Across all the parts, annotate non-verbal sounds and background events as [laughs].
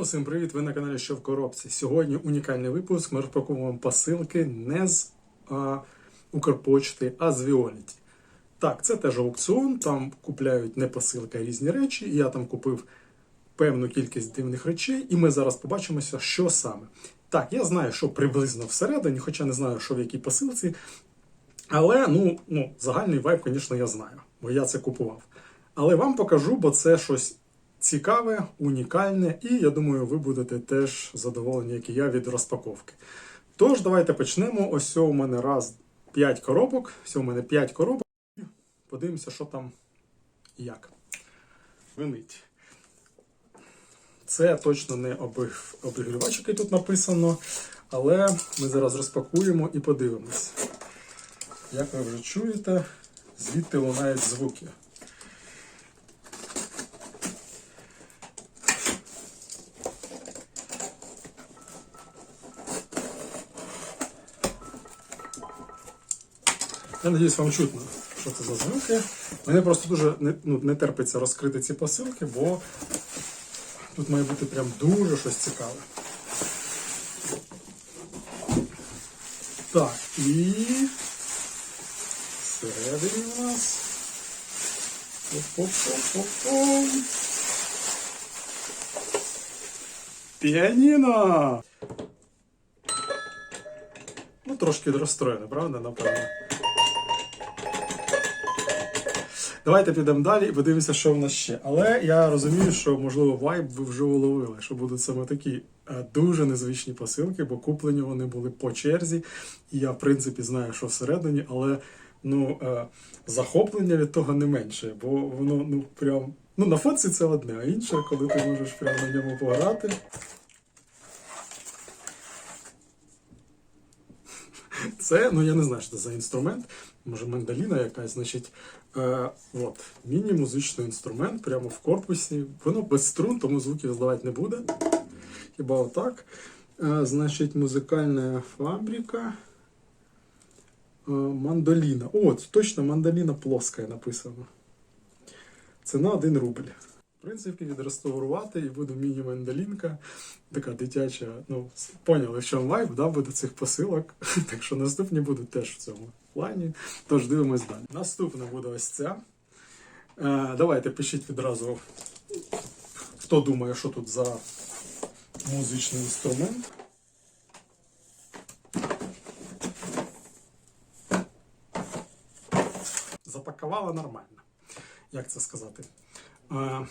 Усім привіт! Ви на каналі Що в коробці. Сьогодні унікальний випуск. Ми розпаковуємо посилки не з а, Укрпочти, а з Віоліті. Так, це теж аукціон, там купляють не посилки, а різні речі. Я там купив певну кількість дивних речей, і ми зараз побачимося, що саме. Так, я знаю, що приблизно всередині, хоча не знаю, що в якій посилці. Але ну, ну, загальний вайб, звісно, я знаю, бо я це купував. Але вам покажу, бо це щось цікаве, унікальне, і я думаю, ви будете теж задоволені, як і я, від розпаковки. Тож, давайте почнемо. Ось у мене раз 5 коробок. Все, у мене 5 коробок. Подивимося, що там і як. Винить. Це точно не обігрівач, який тут написано. Але ми зараз розпакуємо і подивимось. Як ви вже чуєте, звідти лунають звуки. Я надіюсь, вам чутно, що це за звуки. Мене просто дуже не, ну, не терпиться розкрити ці посилки, бо тут має бути прям дуже щось цікаве. Так, і всередині у нас. Піаніно! Ну, трошки розстроєне, правда, напевно. Давайте підемо далі і подивимося, що в нас ще. Але я розумію, що можливо вайб ви вже уловили, що будуть саме такі е, дуже незвичні посилки, бо куплені вони були по черзі. І я, в принципі, знаю, що всередині, але ну, е, захоплення від того не менше, бо воно ну прям. Ну, на фоці це одне, а інше, коли ти можеш прямо на ньому пограти. Це, ну я не знаю, що це за інструмент. Може, мандаліна якась, значить, е, от, міні-музичний інструмент прямо в корпусі. Воно без струн, тому звуків здавати не буде. Хіба отак. Е, значить, музикальна фабрика. Е, мандоліна. О, точно мандоліна плоска написано. Ціна 1 рубль. В принципі, відреставрувати і буде міні-мандолінка. Така дитяча. Ну, поняли, що лайв да, буде цих посилок. [laughs] Так що наступні будуть теж в цьому плані. Тож дивимось далі. Наступна буде ось ця. Е, давайте пишіть відразу, хто думає, що тут за музичний інструмент. Запакувала нормально. Як це сказати? Е,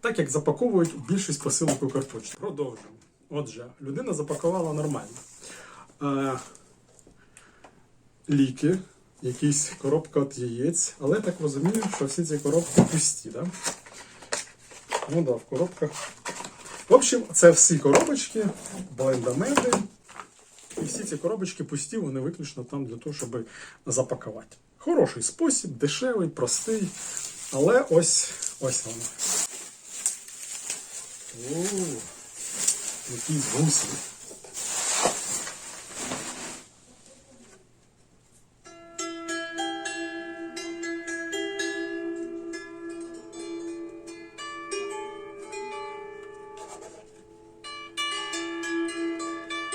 так як запаковують більшість посилок Укрпочти. Продовжуємо. Отже, людина запакувала нормально. Е, ліки, якісь коробка від яєць, але так розумію, що всі ці коробки пусті, да? Ну да, в коробках. В общем, це всі коробочки, блендомети. І всі ці коробочки пусті, вони виключно там для того, щоб запакувати. Хороший спосіб, дешевий, простий. Але ось ось воно. О, якісь гуси.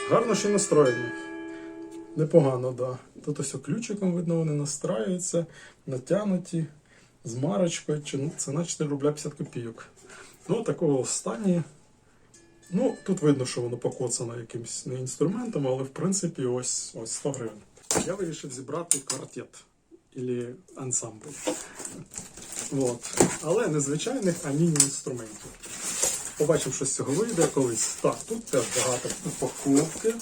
Гарно ще настроєні. Непогано, так. Да. Тут ось ключиком видно, вони настраюються, натягнуті з марочкою. Чи- Ціна 4 рубля 50 копійок. Ну, такого стані. Ну, тут видно, що воно покоцано якимось не інструментом, але в принципі ось, ось 100 гривень. Я вирішив зібрати квартет або ансамбль. От. Але не звичайних, а міні-інструментів. Побачимо, що з цього вийде колись. Так, тут теж багато упаковки.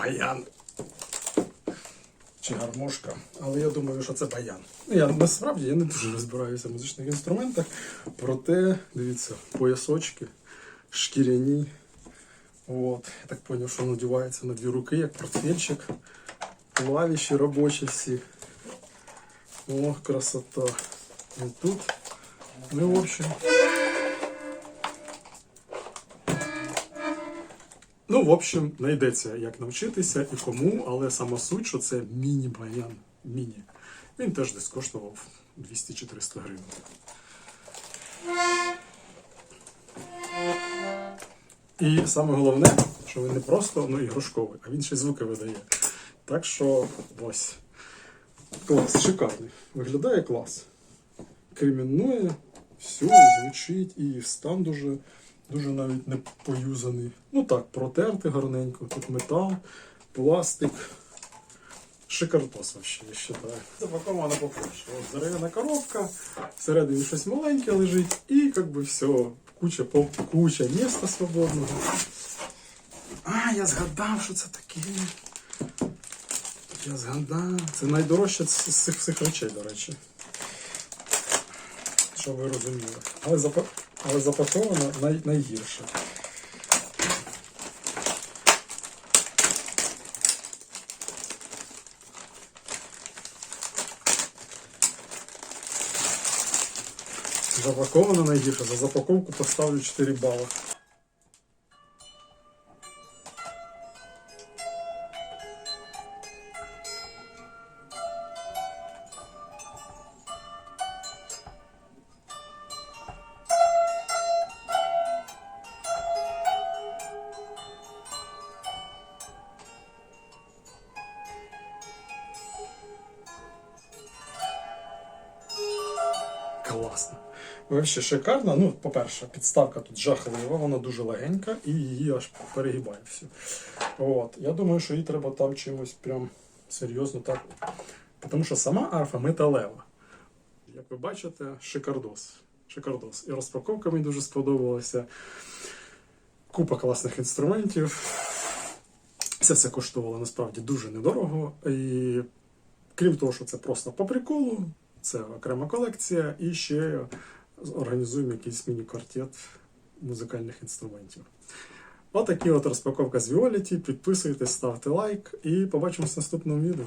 Баян. Чи гармошка. Але я думаю, що це баян. Ну, Я насправді я не дуже розбираюся в музичних інструментах. Проте, дивіться, поясочки, шкіряні. От. Я так зрозумів, що надівається на дві руки, як портфельчик. Клавіші робочі всі. О, красота. І тут. Ну, в общем. Ну, в общем, знайдеться, як навчитися і кому, але сама суть, що це міні-баян. міні. Він теж десь коштував 200-400 гривень. І саме головне, що він не просто ну, іграшковий, а він ще й звуки видає. Так що ось. Клас, шикарний. Виглядає клас. Кремінує, все, звучить, і стан дуже, дуже навіть не поюзаний. Ну так, протертий гарненько. Тут метал, пластик. Шикартос вообще, я вважаю. Запакована попроще. От дерев'яна коробка, всередині щось маленьке лежить, і як би все, куча, куча міста свободного. А, я згадав, що це таке. Я згадав. Це найдорожче з цих всіх речей, до речі. Щоб ви розуміли. Але, запа... Але запаковано най... найгірше. Запаковано найгірше. За запаковку поставлю 4 бали. Класно. Вообще шикарно. Ну, по-перше, підставка тут жахлива, вона дуже легенька і її аж перегибає всю. От. Я думаю, що їй треба там чимось прям серйозно так. Тому що сама арфа металева. Як ви бачите, шикардос. Шикардос. І розпаковка мені дуже сподобалася. Купа класних інструментів. Це все коштувало насправді дуже недорого. І крім того, що це просто по приколу, це окрема колекція, і ще організуємо якийсь міні-квартет музикальних інструментів. Отакі от розпаковка з Violet. Підписуйтесь, ставте лайк і побачимось в наступному відео.